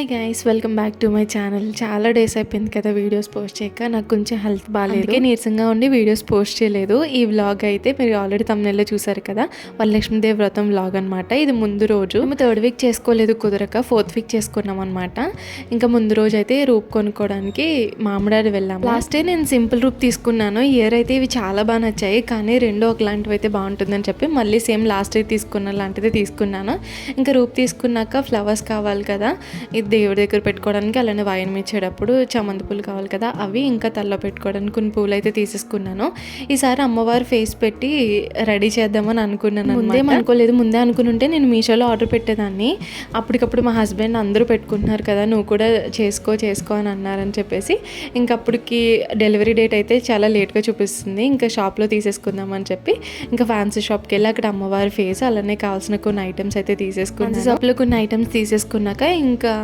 Hi guys welcome back to my channel చాలా days అయిపోయింది కదా వీడియోస్ పోస్ట్ చేయక. నాకు కొంచెం హెల్త్ బాగాలేదు నీరసంగా ఉండి వీడియోస్ పోస్ట్ చేయలేదు. ఈ వ్లాగ్ అయితే మీరు ఆల్రెడీ తమిళలో చూసారు కదా. వరలక్ష్మీదేవి వ్రతం వ్లాగ్ అనమాట ఇది ముందు రోజు. మేము థర్డ్ వీక్ చేసుకోలేదు కుదరక. ఫోర్త్ వీక్ చేసుకున్నాం అనమాట ఇంకా ముందు రోజు అయితే రూప్ కొనుక్కోవడానికి మామిడాడి వెళ్ళాము. లాస్ట్ డే నేను సింపుల్ రూప్ తీసుకున్నాను. ఇయర్ అయితే ఇవి చాలా బాగా నచ్చాయి. కానీ రెండో ఒకలాంటివి అయితే బాగుంటుందని చెప్పి మళ్ళీ సేమ్ లాస్ట్ డే తీసుకున్న లాంటిదే తీసుకున్నాను. ఇంకా రూప్ తీసుకున్నాక ఫ్లవర్స్ కావాలి కదా. ఇది దేవుడి దగ్గర పెట్టుకోవడానికి అలానే వాయనం ఇచ్చేటప్పుడు చామంతి పూలు కావాలి కదా అవి ఇంకా తల్లో పెట్టుకోవడానికి కొన్ని పూలు అయితే తీసేసుకున్నాను. ఈసారి అమ్మవారి ఫేస్ పెట్టి రెడీ చేద్దామని అనుకున్నాను ముందే అనుకోలేదు. ముందే అనుకుని నేను మీషోలో ఆర్డర్ పెట్టేదాన్ని. అప్పటికప్పుడు మా హస్బెండ్ అందరూ పెట్టుకుంటున్నారు కదా నువ్వు కూడా చేసుకో చేసుకో అని అన్నారని చెప్పేసి ఇంకా అప్పటికి డెలివరీ డేట్ అయితే చాలా లేట్గా చూపిస్తుంది. ఇంకా షాప్లో తీసేసుకుందాం అని చెప్పి ఇంకా ఫ్యాన్సీ షాప్కి వెళ్ళి అక్కడ అమ్మవారి ఫేస్ అలానే కావాల్సిన కొన్ని ఐటమ్స్ అయితే తీసేసుకున్నాను. షాప్లో కొన్ని ఐటమ్స్ తీసేసుకున్నాక ఇంకా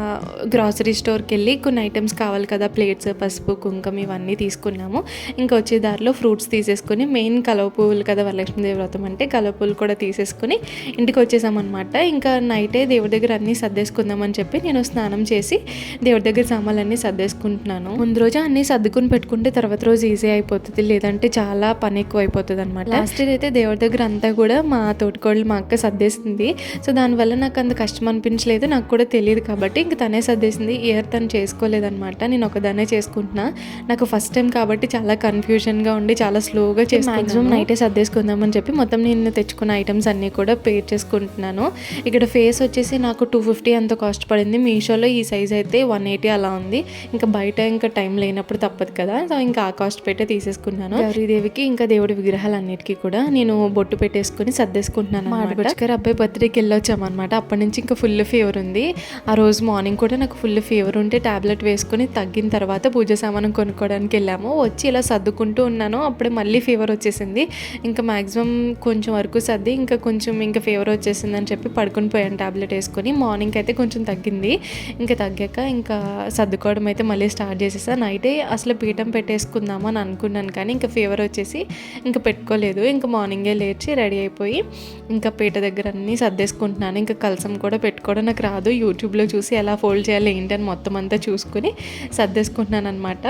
గ్రాసరీ స్టోర్కి వెళ్ళి కొన్ని ఐటమ్స్ కావాలి కదా ప్లేట్స్ పసుపు కుంకుమ ఇవన్నీ తీసుకున్నాము. ఇంకా వచ్చే దారిలో ఫ్రూట్స్ తీసేసుకొని మెయిన్ కలవ పువ్వులు కదా వరలక్ష్మీదేవి వ్రతం అంటే కలవ పువ్వులు కూడా తీసేసుకొని ఇంటికి వచ్చేసామన్నమాట. ఇంకా నైటే దేవుడి దగ్గర అన్నీ సర్దేసుకుందామని చెప్పి నేను స్నానం చేసి దేవుడి దగ్గర సామాన్లన్నీ సర్దేసుకుంటున్నాను. ముందు రోజు అన్నీ సర్దుకుని పెట్టుకుంటే తర్వాత రోజు ఈజీ అయిపోతుంది లేదంటే చాలా పని ఎక్కువ అయిపోతుంది అనమాట లాస్ట్ ఇయర్ అయితే దేవుడి దగ్గర అంతా కూడా మా తోటికోళ్ళు మా అక్క సర్దేసింది. సో దానివల్ల నాకు అంత కష్టం అనిపించలేదు నాకు కూడా తెలియదు కాబట్టి ఇంక తనే సర్దేసింది ఇయర్ తను చేసుకోలేదన్నమాట నేను ఒకదాన్నే చేసుకుంటున్నా. నాకు ఫస్ట్ టైం కాబట్టి చాలా కన్ఫ్యూజన్గా ఉండి చాలా స్లోగా చేసి మాక్సిమం నైటే సర్దేసుకుందామని చెప్పి మొత్తం నేను తెచ్చుకున్న ఐటమ్స్ అన్నీ కూడా పే చేసుకుంటున్నాను. ఇక్కడ ఫేస్ వచ్చేసి నాకు టూ ఫిఫ్టీ అంత కాస్ట్ పడింది. మీషోలో ఈ సైజ్ అయితే వన్ ఎయిటీ అలా ఉంది. ఇంకా బయట ఇంకా టైం లేనప్పుడు తప్పదు కదా సో ఇంకా ఆ కాస్ట్ పెట్టే తీసేసుకున్నాను. గౌరీదేవికి ఇంకా దేవుడి విగ్రహాలన్నిటికీ కూడా నేను బొట్టు పెట్టేసుకుని సర్దేసుకుంటున్నాను అనమాట అబ్బాయి బర్త్డేకి వెళ్ళొచ్చామన్నమాట. అప్పటి నుంచి ఇంకా ఫుల్ ఫీవర్ ఉంది. ఆ రోజు మార్నింగ్ కూడా నాకు ఫుల్ ఫీవర్ ఉంటే ట్యాబ్లెట్ వేసుకొని తగ్గిన తర్వాత పూజ సామానం కొనుక్కోవడానికి వెళ్ళాము. వచ్చి ఇలా సర్దుకుంటూ ఉన్నాను. అప్పుడే మళ్ళీ ఫీవర్ వచ్చేసింది. ఇంకా మ్యాక్సిమం కొంచెం వరకు సర్ది ఇంకా కొంచెం ఇంకా ఫీవర్ వచ్చేసింది అని చెప్పి పడుకొని పోయాను ట్యాబ్లెట్ వేసుకొని. మార్నింగ్ అయితే కొంచెం తగ్గింది. ఇంకా తగ్గాక ఇంకా సర్దుకోవడం అయితే మళ్ళీ స్టార్ట్ చేసేసా. నైటే అసలు పీఠం పెట్టేసుకుందాము అని అనుకున్నాను కానీ ఇంకా ఫీవర్ వచ్చేసి ఇంకా పెట్టుకోలేదు. ఇంకా మార్నింగే లేచి రెడీ అయిపోయి ఇంకా పీట దగ్గర అన్నీ సర్దేసుకుంటున్నాను. ఇంకా కలసం కూడా పెట్టుకోవడం నాకు రాదు. యూట్యూబ్లో చూసి ఎలా ఫోల్డ్ చేయాలి ఏంటని మొత్తం అంతా చూసుకుని సర్దేసుకుంటున్నాను అనమాట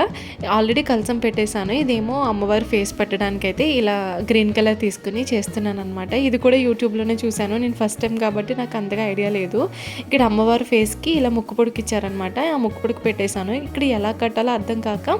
ఆల్రెడీ కలసం పెట్టేశాను. ఇదేమో అమ్మవారి ఫేస్ పెట్టడానికి అయితే ఇలా గ్రీన్ కలర్ తీసుకుని చేస్తున్నాను అనమాట ఇది కూడా యూట్యూబ్లోనే చూశాను. నేను ఫస్ట్ టైం కాబట్టి నాకు అంతగా ఐడియా లేదు. ఇక్కడ అమ్మవారి ఫేస్కి ఇలా ముక్కు పొడికి ఇచ్చారనమాట ఆ ముక్కు పొడికి పెట్టేశాను. ఇక్కడ ఎలా కట్టాలో అర్థం కాక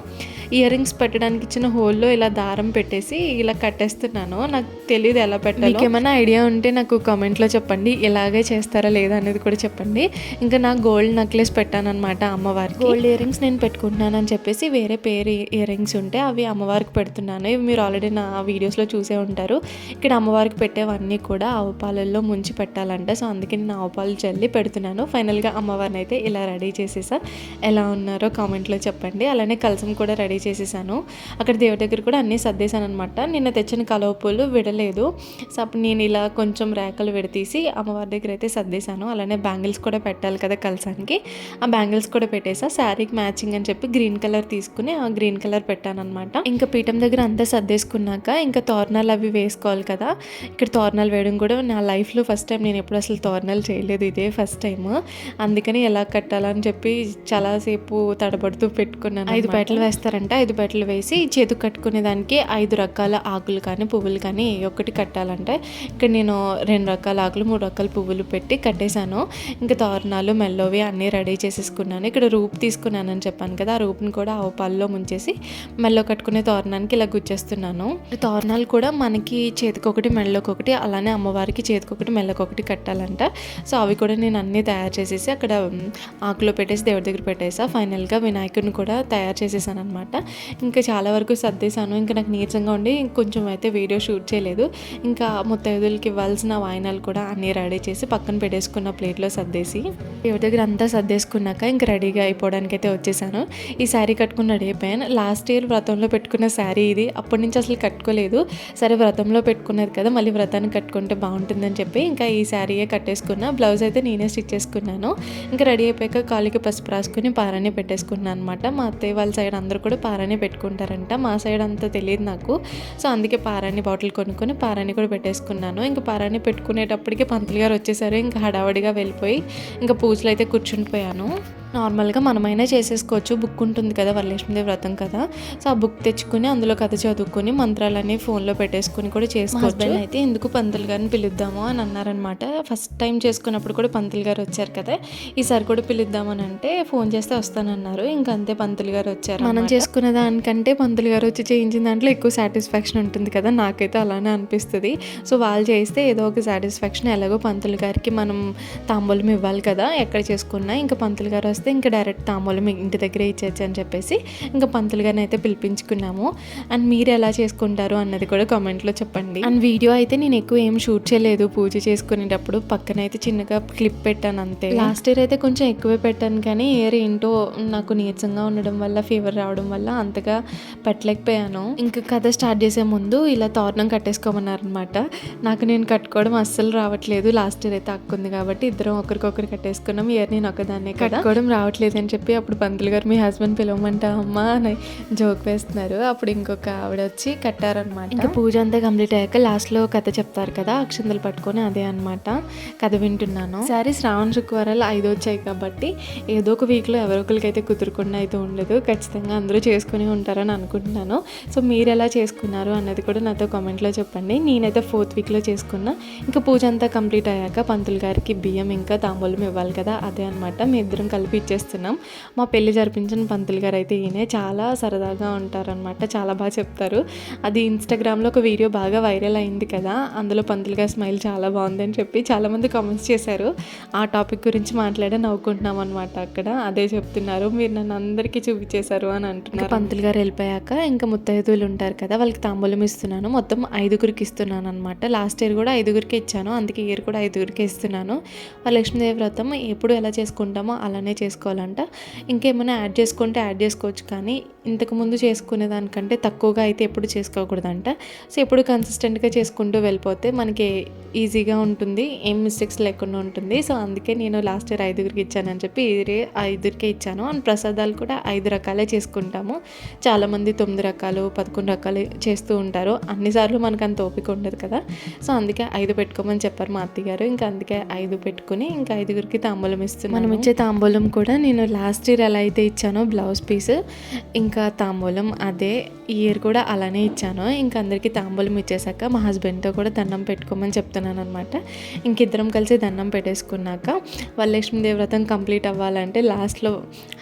ఇయర్ రింగ్స్ పెట్టడానికి ఇచ్చిన హోల్లో ఇలా దారం పెట్టేసి ఇలా కట్టేస్తున్నాను. నాకు తెలియదు ఎలా పెట్టాలి. ఏమైనా ఐడియా ఉంటే నాకు కామెంట్లో చెప్పండి. ఇలాగే చేస్తారా లేదా అనేది కూడా చెప్పండి. ఇంకా నా గోల్డ్ నెక్లెస్ పెట్టాను అనమాట అమ్మవారికి. గోల్డ్ ఇయర్ రింగ్స్ నేను పెట్టుకుంటున్నాను అని చెప్పేసి వేరే పేరు ఇయర్ రింగ్స్ ఉంటే అవి అమ్మవారికి పెడుతున్నాను. ఇవి మీరు ఆల్రెడీ నా వీడియోస్లో చూసే ఉంటారు. ఇక్కడ అమ్మవారికి పెట్టేవన్నీ కూడా ఆవుపాలల్లో ముంచి పెట్టాలంట. సో అందుకే నేను ఆవుపాలు చల్లి పెడుతున్నాను. ఫైనల్గా అమ్మవారిని అయితే ఇలా రెడీ చేసేసా. ఎలా ఉన్నారో కామెంట్లో చెప్పండి. అలానే కలసం కూడా రెడీ చేసేసాను. అక్కడ దేవుడి దగ్గర కూడా అన్నీ సర్దేశాను అనమాట నిన్న తెచ్చిన కలవ పూలు విడలేదు. సో అప్పుడు నేను ఇలా కొంచెం రేకలు విడతీసి అమ్మవారి దగ్గర అయితే సర్దేశాను. అలానే బ్యాంగిల్స్ కూడా పెట్టాలి కదా కలసానికి. ఆ బ్యాంగిల్స్ కూడా పెట్టేసా. శారీకి మ్యాచింగ్ అని చెప్పి గ్రీన్ కలర్ తీసుకుని ఆ గ్రీన్ కలర్ పెట్టాను అనమాట ఇంకా పీఠం దగ్గర అంతా సర్దేసుకున్నాక ఇంకా తోరణాలు అవి వేసుకోవాలి కదా. ఇక్కడ తోరణాలు వేయడం కూడా నా లైఫ్లో ఫస్ట్ టైం నేను ఎప్పుడు అసలు తోరణాలు చేయలేదు ఇదే ఫస్ట్ టైం అందుకని ఎలా కట్టాలని చెప్పి చాలాసేపు తడబడుతూ పెట్టుకున్నాను ఐదు బయటలు వేస్తారంట. ఐదు బయటలు వేసి చేతు కట్టుకునే దానికి ఐదు రకాల ఆకులు కానీ పువ్వులు కానీ ఏ ఒక్కటి కట్టాలంటే. ఇక్కడ నేను రెండు రకాల ఆకులు మూడు రకాల పువ్వులు పెట్టి కట్టేశాను. ఇంకా తోరణాలు మెల్లోవి అన్నీ అన్నీ రెడీ చేసేసుకున్నాను. ఇక్కడ రూప్ తీసుకున్నానని చెప్పాను కదా ఆ రూప్ని కూడా ఆవు పాలలో ముంచేసి మెల్లో కట్టుకునే తోరణానికి ఇలా గుచ్చేస్తున్నాను. తోరణాలు కూడా మనకి చేతికొకటి మెళ్ళకొకటి అలానే అమ్మవారికి చేతికొకటి మెల్లకొకటి కట్టాలంట. సో అవి కూడా నేను అన్నీ తయారు చేసేసి అక్కడ ఆకులో పెట్టేసి దేవుడి దగ్గర పెట్టేసా. ఫైనల్గా వినాయకుడిని కూడా తయారు చేసేసాను అనమాట ఇంకా చాలా వరకు సర్దేశాను. ఇంకా నాకు నీరసంగా ఉండి కొంచెం అయితే వీడియో షూట్ చేయలేదు. ఇంకా ముత్తైదులకి ఇవ్వాల్సిన వాయినాలు కూడా అన్నీ రెడీ చేసి పక్కన పెట్టేసుకున్న ప్లేట్లో సర్దేసి దేవుడి దగ్గర అంతా సర్దేసుకున్నాక ఇంకా రెడీగా అయిపోవడానికి అయితే వచ్చేసాను. ఈ శారీ కట్టుకున్న రెడీ అయిపోయాను లాస్ట్ ఇయర్ వ్రతంలో పెట్టుకున్న శారీ ఇది. అప్పటి నుంచి అసలు కట్టుకోలేదు. సరే వ్రతంలో పెట్టుకున్నది కదా మళ్ళీ వ్రతాన్ని కట్టుకుంటే బాగుంటుందని చెప్పి ఇంకా ఈ శారీయే కట్టేసుకున్నా. బ్లౌజ్ అయితే నేనే స్టిచ్ చేసుకున్నాను. ఇంకా రెడీ అయిపోయాక కాలికి పసుపు రాసుకుని పారనే పెట్టేసుకున్నాను అనమాట మా అత్తయ్య వాళ్ళ సైడ్ అందరూ కూడా పారానే పెట్టుకుంటారంట. మా సైడ్ అంతా తెలియదు నాకు. సో అందుకే పారాని బాటిల్ కొనుక్కొని పారాని కూడా పెట్టేసుకున్నాను. ఇంకా పారాని పెట్టుకునేటప్పటికి పంతులు గారు వచ్చేసారు. ఇంకా హడావడిగా వెళ్ళిపోయి ఇంకా పూజలు అయితే కూర్చుండిపోయాను నార్మల్గా మనమైనా చేసేసుకోవచ్చు. బుక్ ఉంటుంది కదా వరలక్ష్మీదేవి వ్రతం కదా. సో ఆ బుక్ తెచ్చుకుని అందులో కథ చదువుకుని మంత్రాలన్నీ ఫోన్లో పెట్టేసుకుని కూడా చేసుకోవచ్చు. అయితే ఎందుకు పంతులు గారిని పిలుద్దాము అని అన్నారనమాట. ఫస్ట్ టైం చేసుకున్నప్పుడు కూడా పంతులు గారు వచ్చారు కదా. ఈసారి కూడా పిలుద్దామని అంటే ఫోన్ చేస్తే వస్తానన్నారు. ఇంకా అంతే పంతులు గారు వచ్చారు మనం చేసుకునే దానికంటే పంతులు గారు వచ్చి చేయించిన దాంట్లో ఎక్కువ సాటిస్ఫాక్షన్ ఉంటుంది కదా. నాకైతే అలానే అనిపిస్తుంది. సో వాళ్ళు చేస్తే ఏదో ఒక సాటిస్ఫాక్షన్ ఎలాగో పంతులు గారికి మనం తాంబూలం ఇవ్వాలి కదా. ఎక్కడ చేసుకున్నా ఇంకా పంతులు గారు వస్తే ఇంకా డైరెక్ట్ తాంబూలం ఇంటి దగ్గరే ఇచ్చేచ్చు అని చెప్పేసి ఇంకా పంతులు గారిని అయితే పిలిపించుకున్నాము. అండ్ మీరు ఎలా చేసుకుంటారు అన్నది కూడా కామెంట్లో చెప్పండి. అండ్ వీడియో అయితే నేను ఎక్కువ ఏం షూట్ చేయలేదు. పూజ చేసుకునేటప్పుడు పక్కన అయితే చిన్నగా క్లిప్ పెట్టాను అంతే. లాస్ట్ ఇయర్ అయితే కొంచెం ఎక్కువే పెట్టాను కానీ ఇయర్ ఏంటో నాకు నీరసంగా ఉండడం వల్ల ఫీవర్ రావడం వల్ల అంతగా పెట్టలేకపోయాను. ఇంకా కథ స్టార్ట్ చేసే ముందు ఇలా తోరణం కట్టేసుకోమన్నారనమాట నాకు నేను కట్టుకోవడం అస్సలు రావట్లేదు. లాస్ట్ ఇయర్ అయితే అక్కుంది కాబట్టి ఇద్దరం ఒకరికొకరు కట్టేసుకున్నాం. ఇయర్ నేను ఒకదాన్నే కట్టుకోవడం రావట్లేదు అని చెప్పి అప్పుడు పంతులు గారు మీ హస్బెండ్ పిలవమంటా అమ్మా అని జోక్ వేస్తున్నారు. అప్పుడు ఇంకొక ఆవిడ వచ్చి కట్టారనమాట ఇంకా పూజ అంతా కంప్లీట్ అయ్యాక లాస్ట్లో కథ చెప్తారు కదా అక్షంతలు పట్టుకొని అదే అనమాట కథ వింటున్నాను. సరే శ్రావణ శుక్రవారాలు ఐదు వచ్చాయి కాబట్టి ఏదో ఒక వీక్లో ఎవరో ఒకరికైతే కుదురకుండా అయితే ఉండదు. ఖచ్చితంగా అందరూ చేసుకుని ఉంటారని అనుకుంటున్నాను. సో మీరు ఎలా చేసుకున్నారు అన్నది కూడా నాతో కామెంట్లో చెప్పండి. నేనైతే ఫోర్త్ వీక్లో చేసుకున్నా. ఇంకా పూజ అంతా కంప్లీట్ అయ్యాక పంతులు గారికి బియ్యం ఇంకా తాంబూలం ఇవ్వాలి కదా అదే అనమాట మీ ఇద్దరం కలిపి ఇచ్చేస్తున్నాం. మా పెళ్ళి జరిపించిన పంతులు గారు అయితే ఈయనే. చాలా సరదాగా ఉంటారనమాట చాలా బాగా చెప్తారు. అది ఇన్స్టాగ్రామ్లో ఒక వీడియో బాగా వైరల్ అయింది కదా. అందులో పంతులు గారి స్మైల్ చాలా బాగుందని చెప్పి చాలామంది కామెంట్స్ చేశారు. ఆ టాపిక్ గురించి మాట్లాడే నవ్వుకుంటున్నాం అనమాట అక్కడ. అదే చెప్తున్నారు. మీరు నన్ను అందరికీ చూపించేశారు అని అంటున్నారు. పంతులు గారు వెళ్ళిపోయాక ఇంకా ముత్తైదువులు ఉంటారు కదా వాళ్ళకి తాంబూలం ఇస్తున్నాను. మొత్తం ఐదుగురికి ఇస్తున్నాను అనమాట లాస్ట్ ఇయర్ కూడా ఐదుగురికి ఇచ్చాను. అందుకే ఇయర్ కూడా ఐదుగురికి ఇస్తున్నాను. లక్ష్మీదేవి వ్రతం ఎప్పుడు ఎలా చేసుకుంటామో అలానే చేసుకోవాలంట. ఇంకేమైనా యాడ్ చేసుకుంటే యాడ్ చేసుకోవచ్చు కానీ ఇంతకుముందు చేసుకునే దానికంటే తక్కువగా అయితే ఎప్పుడు చేసుకోకూడదంట. సో ఎప్పుడు కన్సిస్టెంట్గా చేసుకుంటూ వెళ్ళిపోతే మనకి ఈజీగా ఉంటుంది ఏం మిస్టేక్స్ లేకుండా ఉంటుంది. సో అందుకే నేను లాస్ట్ ఇయర్ ఐదుగురికి ఇచ్చానని చెప్పి ఇదే ఐదుగురికే ఇచ్చాను. అండ్ ప్రసాదాలు కూడా ఐదు రకాలే చేసుకుంటాము. చాలామంది తొమ్మిది రకాలు పదకొండు రకాలు చేస్తూ ఉంటారు. అన్నిసార్లు మనకు అంత ఓపిక ఉండదు కదా. సో అందుకే ఐదు పెట్టుకోమని చెప్పారు మా అత్తగారు ఇంకా అందుకే ఐదు పెట్టుకుని ఇంకా ఐదుగురికి తాంబూలం ఇస్తున్నాను. మనం ఇచ్చే తాంబూలం కూడా నేను లాస్ట్ ఇయర్ ఎలా అయితే ఇచ్చానో బ్లౌజ్ పీస్ ఇంకా తాంబూలం అదే ఇయర్ కూడా అలానే ఇచ్చాను. ఇంకా అందరికీ తాంబూలం ఇచ్చేసాక మా హస్బెండ్తో కూడా దండం పెట్టుకోమని చెప్తున్నాను అనమాట ఇంకిద్దరం కలిసి దండం పెట్టేసుకున్నాక వరలక్ష్మీదేవి వ్రతం కంప్లీట్ అవ్వాలంటే లాస్ట్లో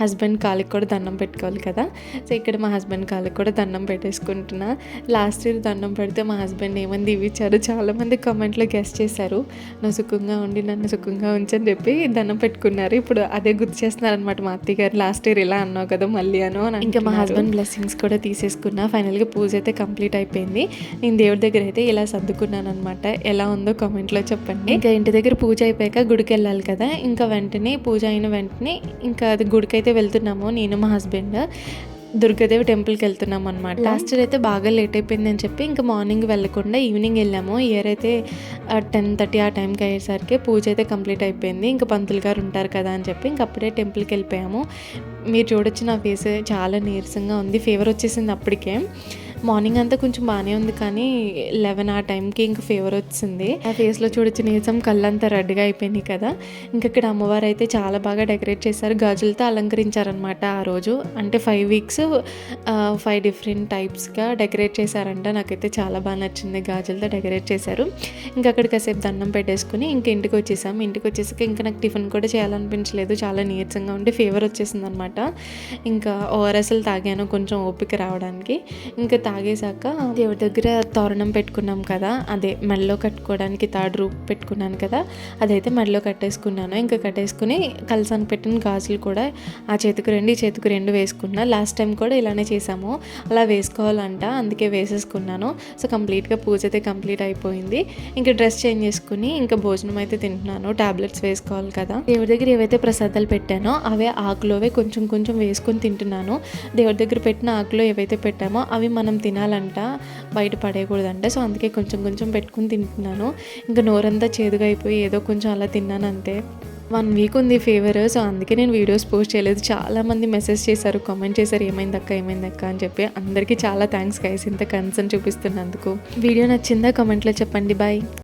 హస్బెండ్ కాలికి కూడా దండం పెట్టుకోవాలి కదా. సో ఇక్కడ మా హస్బెండ్ కాలికి కూడా దండం పెట్టేసుకుంటున్నా. లాస్ట్ ఇయర్ దండం పెడితే మా హస్బెండ్ ఏమంది ఇవి ఇచ్చారు? చాలామంది కామెంట్లో గెస్ట్ చేశారు. నువ్వు సుఖంగా ఉండి నన్ను సుఖంగా ఉంచని చెప్పి దండం పెట్టుకున్నారు. ఇప్పుడు అదే గుర్తు చేస్తున్నారు అనమాట మా అత్తయ్య గారు లాస్ట్ ఇయర్ ఇలా అన్నావు కదా మళ్ళీ అను ఇంకా మా హస్బెండ్ బ్లెస్సింగ్స్ కూడా తీసేసుకున్నా. ఫైనల్గా పూజ అయితే కంప్లీట్ అయిపోయింది. నేను దేవుడి దగ్గర అయితే ఇలా సర్దుకున్నాను అనమాట ఎలా ఉందో కామెంట్లో చెప్పండి. ఇంకా ఇంటి దగ్గర పూజ అయిపోయాక గుడికి వెళ్ళాలి కదా ఇంకా వెంటనే పూజ అయిన వెంటనే ఇంకా అది గుడికి అయితే వెళ్తున్నాము నేను మా హస్బెండ్ దుర్గాదేవి టెంపుల్కి వెళ్తున్నాం అనమాట లాస్ట్ ఇయర్ అయితే బాగా లేట్ అయిపోయింది అని చెప్పి ఇంకా మార్నింగ్ వెళ్ళకుండా ఈవినింగ్ వెళ్ళాము. ఇయర్ అయితే టెన్ థర్టీ ఆ టైంకి అయ్యేసరికి పూజ అయితే కంప్లీట్ అయిపోయింది. ఇంకా పంతులు గారు ఉంటారు కదా అని చెప్పి ఇంక అప్పుడే టెంపుల్కి వెళ్ళిపోయాము. మీరు చూడొచ్చు నా ఫేస్ చాలా నీరసంగా ఉంది. ఫీవర్ వచ్చేసింది అప్పటికే. మార్నింగ్ అంతా కొంచెం బాగానే ఉంది కానీ లెవెన్ ఆ టైంకి ఇంకా ఫీవర్ వచ్చింది. ఆ ఫేస్లో చూడొచ్చు నీరసం కళ్ళంతా రెడ్గా అయిపోయినాయి కదా. ఇంకా ఇక్కడ అమ్మవారు అయితే చాలా బాగా డెకరేట్ చేశారు. గాజులతో అలంకరించారనమాట ఆ రోజు. అంటే ఫైవ్ వీక్స్ ఫైవ్ డిఫరెంట్ టైప్స్గా డెకరేట్ చేశారంట. నాకైతే చాలా బాగా నచ్చింది గాజులతో డెకరేట్ చేశారు. ఇంకా అక్కడ కాసేపు దండం పెట్టేసుకుని ఇంక ఇంటికి వచ్చేసాం ఇంటికి వచ్చేసాక ఇంకా నాకు టిఫిన్ కూడా చేయాలనిపించలేదు. చాలా నీరసంగా ఉండి ఫీవర్ వచ్చేసింది అనమాట ఇంకా ఓఆర్ఎస్ఎల్ తాగాను కొంచెం ఓపిక రావడానికి. ఇంకా తాగేశాక దేవుడి దగ్గర తోరణం పెట్టుకున్నాం కదా. అదే మెడలో కట్టుకోవడానికి థర్డ్ రూప్ పెట్టుకున్నాను కదా. అదైతే మెడలో కట్టేసుకున్నాను. ఇంకా కట్టేసుకుని కలసానికి పెట్టిన గాజులు కూడా ఆ చేతికి రెండు ఈ చేతికి రెండు వేసుకున్నా. లాస్ట్ టైం కూడా ఇలానే చేసాము అలా వేసుకోవాలంట. అందుకే వేసేసుకున్నాను. సో కంప్లీట్గా పూజ అయితే కంప్లీట్ అయిపోయింది. ఇంకా డ్రెస్ చేంజ్ చేసుకుని ఇంకా భోజనం అయితే తింటున్నాను. టాబ్లెట్స్ వేసుకోవాలి కదా. దేవుడి దగ్గర ఏవైతే ప్రసాదాలు పెట్టానో అవే ఆకులోవే కొంచెం కొంచెం వేసుకొని తింటున్నాను. దేవుడి దగ్గర పెట్టిన ఆకులో ఏవైతే పెట్టామో అవి మనం మనం తినాలంట బయట పడేయకూడదంట. సో అందుకే కొంచెం కొంచెం పెట్టుకుని తింటున్నాను. ఇంకా నోరంతా చేదుగా అయిపోయి ఏదో కొంచెం అలా తిన్నాను అంతే వన్ వీక్ ఉంది ఫీవర్ సో అందుకే నేను వీడియోస్ పోస్ట్ చేయలేదు. చాలామంది మెసేజ్ చేశారు కామెంట్ చేశారు ఏమైంది అక్క ఏమైంది అక్క? అని చెప్పి. అందరికీ చాలా థ్యాంక్స్ గైస్ ఇంత కన్సర్న్ చూపిస్తున్నందుకు. వీడియో నచ్చిందా కామెంట్లో చెప్పండి. బాయ్.